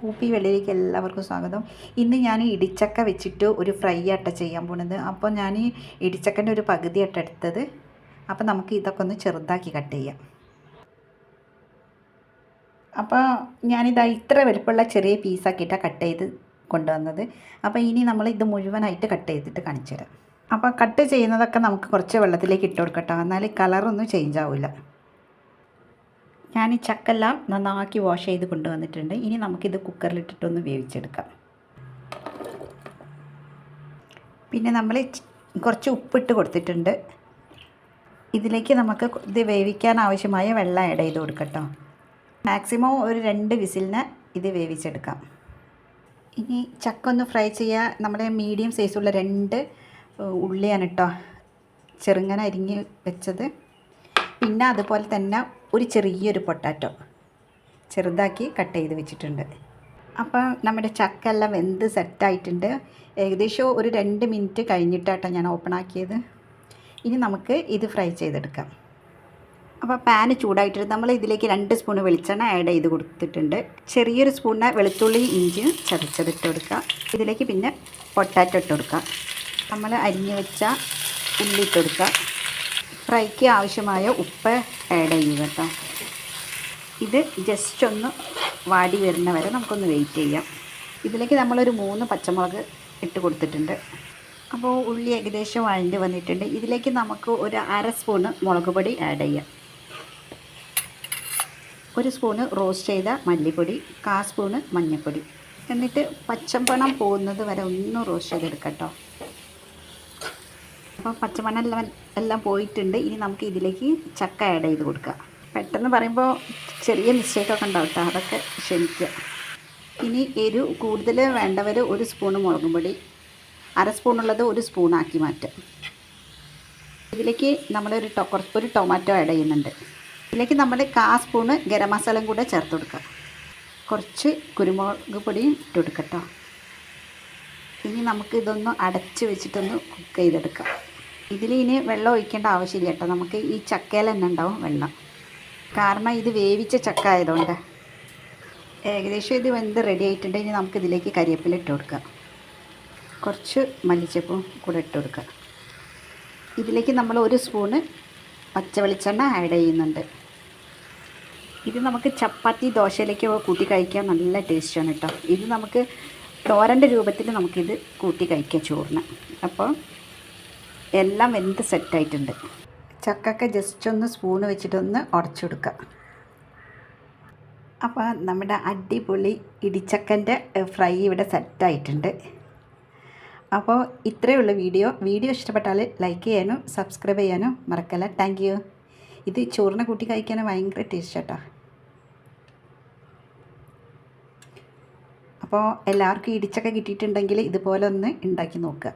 പൂപ്പി വെള്ളിയിലേക്ക് എല്ലാവർക്കും സ്വാഗതം. ഇന്ന് ഞാൻ ഇടിച്ചക്ക വെച്ചിട്ട് ഒരു ഫ്രൈ അട്ട ചെയ്യാൻ പോണത് അപ്പോൾ ഞാൻ ഇടിച്ചക്കന്റെ ഒരു പകുതി അട്ട എടുത്തത്. അപ്പോൾ നമുക്ക് ഇതൊക്കെ ഒന്ന് ചെറുതാക്കി കട്ട് ചെയ്യാം. അപ്പോൾ ഞാനിതാ ഇത്ര വലുപ്പമുള്ള ചെറിയ പീസാക്കിയിട്ടാണ് കട്ട് ചെയ്ത് കൊണ്ടുവന്നത്. അപ്പോൾ ഇനി നമ്മൾ ഇത് മുഴുവനായിട്ട് കട്ട് ചെയ്തിട്ട് കാണിച്ചു തരാം അപ്പോൾ കട്ട് ചെയ്യുന്നതൊക്കെ നമുക്ക് കുറച്ച് വെള്ളത്തിലേക്ക് ഇട്ട് കൊടുക്കട്ടോ എന്നാൽ കളറൊന്നും ചേഞ്ച് ആവില്ല ഞാൻ ഈ ചക്കെല്ലാം നന്നാക്കി വാഷ് ചെയ്ത് കൊണ്ടുവന്നിട്ടുണ്ട്. ഇനി നമുക്കിത് കുക്കറിലിട്ടിട്ടൊന്ന് വേവിച്ചെടുക്കാം. പിന്നെ നമ്മൾ കുറച്ച് ഉപ്പിട്ട് കൊടുത്തിട്ടുണ്ട്. ഇതിലേക്ക് നമുക്ക് ഇത് വേവിക്കാൻ ആവശ്യമായ വെള്ളം ആഡ് ചെയ്ത് കൊടുക്കട്ടോ. മാക്സിമം ഒരു രണ്ട് വിസിലിന് ഇത് വേവിച്ചെടുക്കാം. ഇനി ചക്ക ഒന്ന് ഫ്രൈ ചെയ്യാൻ നമ്മുടെ മീഡിയം സൈസുള്ള രണ്ട് ഉള്ളിയാണ് കേട്ടോ ചെറുങ്ങനെ അരിഞ്ഞ് വെച്ചത്. പിന്നെ അതുപോലെ തന്നെ ഒരു ചെറിയൊരു പൊട്ടാറ്റോ ചെറുതാക്കി കട്ട് ചെയ്ത് വെച്ചിട്ടുണ്ട്. അപ്പോൾ നമ്മുടെ ചക്ക എല്ലാം വെന്ത് സെറ്റായിട്ടുണ്ട് ഏകദേശം ഒരു രണ്ട് മിനിറ്റ് കഴിഞ്ഞിട്ടാട്ടോ ഞാൻ ഓപ്പൺ ആക്കിയത്. ഇനി നമുക്ക് ഇത് ഫ്രൈ ചെയ്തെടുക്കാം. അപ്പോൾ പാൻ ചൂടായിട്ട് നമ്മൾ ഇതിലേക്ക് രണ്ട് സ്പൂൺ വെളിച്ചെണ്ണ ആഡ് ചെയ്ത് കൊടുത്തിട്ടുണ്ട്. ചെറിയൊരു സ്പൂണിന് വെളുത്തുള്ളി ഇഞ്ചി ചതച്ചതിട്ട് കൊടുക്കാം ഇതിലേക്ക് പിന്നെ പൊട്ടാറ്റോ ഇട്ട് കൊടുക്കാം നമ്മൾ അരിഞ്ഞു വെച്ച ഉള്ളി ഇട്ട് കൊടുക്കുക. ഫ്രൈക്ക് ആവശ്യമായ ഉപ്പ് ആഡ് ചെയ്യുക കേട്ടോ. ഇത് ജസ്റ്റ് ഒന്ന് വാടി വരുന്ന വരെ നമുക്കൊന്ന് വെയിറ്റ് ചെയ്യാം. ഇതിലേക്ക് നമ്മളൊരു മൂന്ന് പച്ചമുളക് ഇട്ട് കൊടുത്തിട്ടുണ്ട്. അപ്പോൾ ഉള്ളി ഏകദേശം വഴഞ്ഞ് വന്നിട്ടുണ്ട്. ഇതിലേക്ക് നമുക്ക് ഒരു അര സ്പൂണ് മുളക് പൊടി ആഡ് ചെയ്യാം. ഒരു സ്പൂണ് റോസ്റ്റ് ചെയ്ത മല്ലിപ്പൊടി കാ സ്പൂണ് മഞ്ഞൾപ്പൊടി എന്നിട്ട് പച്ചപ്പണം പോകുന്നത് വരെ ഒന്ന് റോസ്റ്റ് ചെയ്തെടുക്കട്ടോ കേട്ടോ. അപ്പോൾ പച്ചമണം എല്ലാം പോയിട്ടുണ്ട്. ഇനി നമുക്ക് ഇതിലേക്ക് ചക്ക ആഡ് ചെയ്ത് കൊടുക്കുക പെട്ടെന്ന് പറയുമ്പോൾ ചെറിയ മിസ്റ്റേക്കൊക്കെ ഉണ്ടാവും കേട്ടോ. അതൊക്കെ ക്ഷമിക്കുക. ഇനി എരു കൂടുതൽ വേണ്ടവർ ഒരു സ്പൂണ് മുളക് പൊടി അര സ്പൂണുള്ളത് ഒരു സ്പൂണാക്കി മാറ്റുക ഇതിലേക്ക് നമ്മളൊരു ടൊക്കർ ഒരു ടൊമാറ്റോ ആഡ് ചെയ്യുന്നുണ്ട്. ഇതിലേക്ക് നമ്മൾ കാ സ്പൂണ് ഗരം മസാലയും കൂടെ ചേർത്ത് കൊടുക്കുക കുറച്ച് കുരുമുളക് പൊടിയും ഇട്ട് കൊടുക്കട്ടോ ഇനി നമുക്ക് ഇതൊന്ന് അടച്ച് വെച്ചിട്ടൊന്ന് കുക്ക് ചെയ്തെടുക്കാം. ഇതിൽ ഇനി വെള്ളം ഒഴിക്കേണ്ട ആവശ്യമില്ല കേട്ടോ. നമുക്ക് ഈ ചക്കയിൽ തന്നെ ഉണ്ടാവും വെള്ളം. കാരണം ഇത് വേവിച്ച ചക്ക ആയതുകൊണ്ട്. ഏകദേശം ഇത് വെന്ത് റെഡി ആയിട്ടുണ്ട്. ഇനി നമുക്ക് ഇതിലേക്ക് കരിവേപ്പില ഇട്ട് കൊടുക്കാം. കുറച്ച് മല്ലിച്ചപ്പും കൂടെ ഇട്ട് കൊടുക്കുക ഇതിലേക്ക് നമ്മൾ ഒരു സ്പൂണ് പച്ച വെളിച്ചെണ്ണ ആഡ് ചെയ്യുന്നുണ്ട്. ഇത് നമുക്ക് ചപ്പാത്തി ദോശയിലേക്ക് കൂട്ടി കഴിക്കാൻ നല്ല ടേസ്റ്റാണ് കേട്ടോ. ഇത് നമുക്ക് തോരന്റെ രൂപത്തിൽ നമുക്കിത് കൂട്ടി കഴിക്കാം ചോറിന്. അപ്പോൾ എല്ലാം വെന്ത് സെറ്റായിട്ടുണ്ട്. ചക്കൊക്കെ ജസ്റ്റ് ഒന്ന് സ്പൂൺ വെച്ചിട്ടൊന്ന് ഉടച്ചെടുക്കുക അപ്പോൾ നമ്മുടെ അടിപൊളി ഇടിച്ചക്കന്റെ ഫ്രൈ ഇവിടെ സെറ്റായിട്ടുണ്ട്. അപ്പോൾ ഇത്രയുള്ള വീഡിയോ. വീഡിയോ ഇഷ്ടപ്പെട്ടാൽ ലൈക്ക് ചെയ്യാനും സബ്സ്ക്രൈബ് ചെയ്യാനും മറക്കല്ല. താങ്ക് യു ഇത് ചോറിനെ കൂട്ടി കഴിക്കാനും ഭയങ്കര ടേസ്റ്റ് കേട്ടോ അപ്പോൾ എല്ലാവർക്കും ഇടിച്ചക്ക കിട്ടിയിട്ടുണ്ടെങ്കിൽ ഇതുപോലെ ഒന്ന് ഉണ്ടാക്കി നോക്കുക.